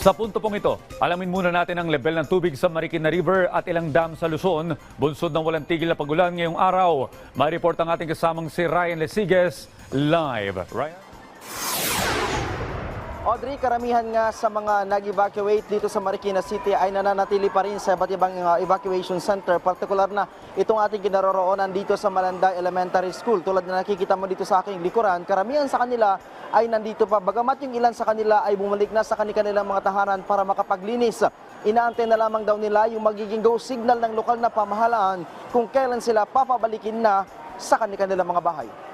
Sa punto pong ito, alamin muna natin ang level ng tubig sa Marikina River at ilang dam sa Luzon. Bunsod ng walang tigil na pagulan ngayong araw. May report ang ating kasamang si Ryan Lesiges live. Ryan? Audrey, karamihan nga sa mga nag-evacuate dito sa Marikina City ay nananatili pa rin sa iba't ibang uh, evacuation center. Partikular na itong ating kinaroroonan dito sa Malanday Elementary School. Tulad na nakikita mo dito sa aking likuran, karamihan sa kanila ay nandito pa. Bagamat yung ilan sa kanila ay bumalik na sa kanilang mga tahanan para makapaglinis. Inaantay na lamang daw nila yung magiging go signal ng lokal na pamahalaan kung kailan sila papabalikin na sa kanilang mga bahay.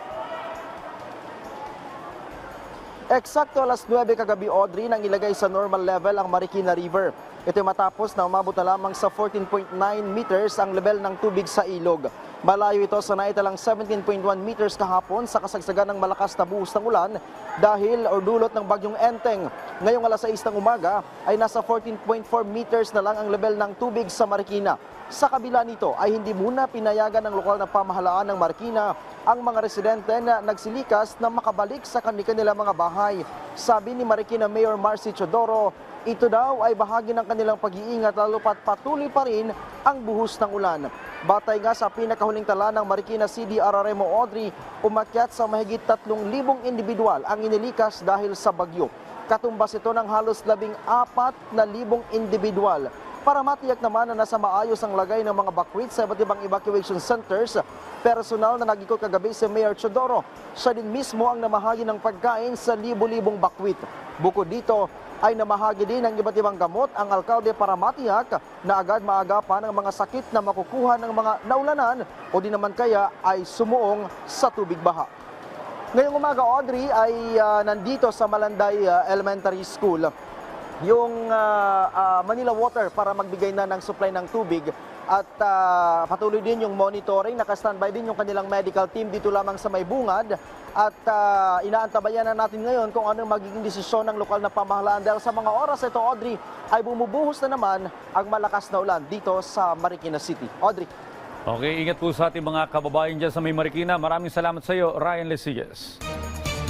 Eksakto alas 9 kagabi Audrey nang ilagay sa normal level ang Marikina River. Ito matapos na umabot na lamang sa 14.9 meters ang level ng tubig sa ilog. Malayo ito sa naitalang 17.1 meters kahapon sa kasagsagan ng malakas na buhos ng ulan dahil o dulot ng bagyong Enteng. Ngayong alas 6 ng umaga ay nasa 14.4 meters na lang ang level ng tubig sa Marikina. Sa kabila nito ay hindi muna pinayagan ng lokal na pamahalaan ng Marikina ang mga residente na nagsilikas na makabalik sa kanilang mga bahay. Sabi ni Marikina Mayor Marcy Chodoro, ito daw ay bahagi ng kanilang pag-iingat lalo pat patuloy pa rin ang buhos ng ulan. Batay nga sa pinakahuling tala ng Marikina CDRRMO Audrey, umakyat sa mahigit 3,000 individual ang inilikas dahil sa bagyo. Katumbas ito ng halos 14,000 individual. Para matiyak naman na nasa maayos ang lagay ng mga bakwit sa iba't ibang evacuation centers, personal na nagikot kagabi si Mayor Chodoro. Siya din mismo ang namahagi ng pagkain sa libo-libong bakwit. Bukod dito, ay namahagi din ng iba't ibang gamot ang alkalde para matiyak na agad maagapan ang mga sakit na makukuha ng mga naulanan o di naman kaya ay sumuong sa tubig baha. Ngayong umaga, Audrey, ay ah, nandito sa Malanday ah, Elementary School yung ah, ah, Manila Water para magbigay na ng supply ng tubig at ah, patuloy din yung monitoring, naka-standby din yung kanilang medical team dito lamang sa may bungad at ah, inaantabayan na natin ngayon kung ano magiging desisyon ng lokal na pamahalaan dahil sa mga oras ito, Audrey, ay bumubuhos na naman ang malakas na ulan dito sa Marikina City. Audrey. Okay, ingat po sa ating mga kababayan dyan sa may Marikina. Maraming salamat sa iyo, Ryan Lesiges.